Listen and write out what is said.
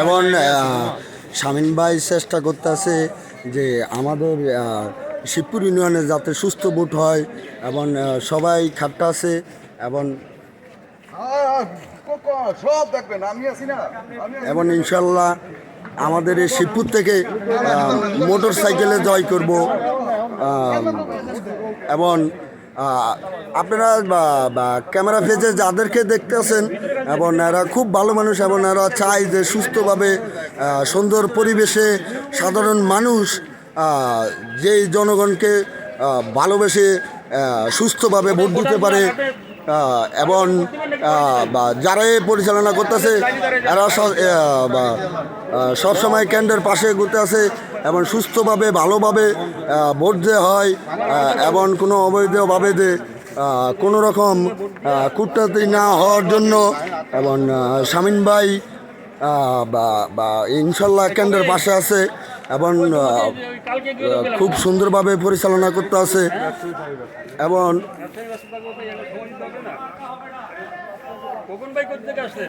এবং শামীম ভাই চেষ্টা করতেছে যে আমাদের শিবপুর ইউনিয়নে যাতে সুস্থ ভোট হয় এবং সবাই খাট্টা আছে এবং এবং ইনশাল্লাহ আমাদের এই শিবপুর থেকে মোটর সাইকেলে জয় করব এবং আপনারা ক্যামেরা ফেজে যাদেরকে দেখতেছেন এবং এরা খুব ভালো মানুষ এবং এরা চায় যে সুস্থভাবে সুন্দর পরিবেশে সাধারণ মানুষ যেই জনগণকে ভালোবেসে সুস্থভাবে ভোট দিতে পারে এবং আহ, বা যারা পরিচালনা করতেছে এরা সবসময় কেন্দ্রের পাশে ঘুরতে আছে এবং সুস্থভাবে, ভালোভাবে ভোট দেওয়া হয় এবং কোনো অবৈধভাবে যে কোনো রকম কূটনীতি না হওয়ার জন্য এবং শামীম ভাই বা ইনশাল্লাহ কেন্দ্রের পাশে আছে এবং খুব সুন্দরভাবে পরিচালনা করতে আছে এবং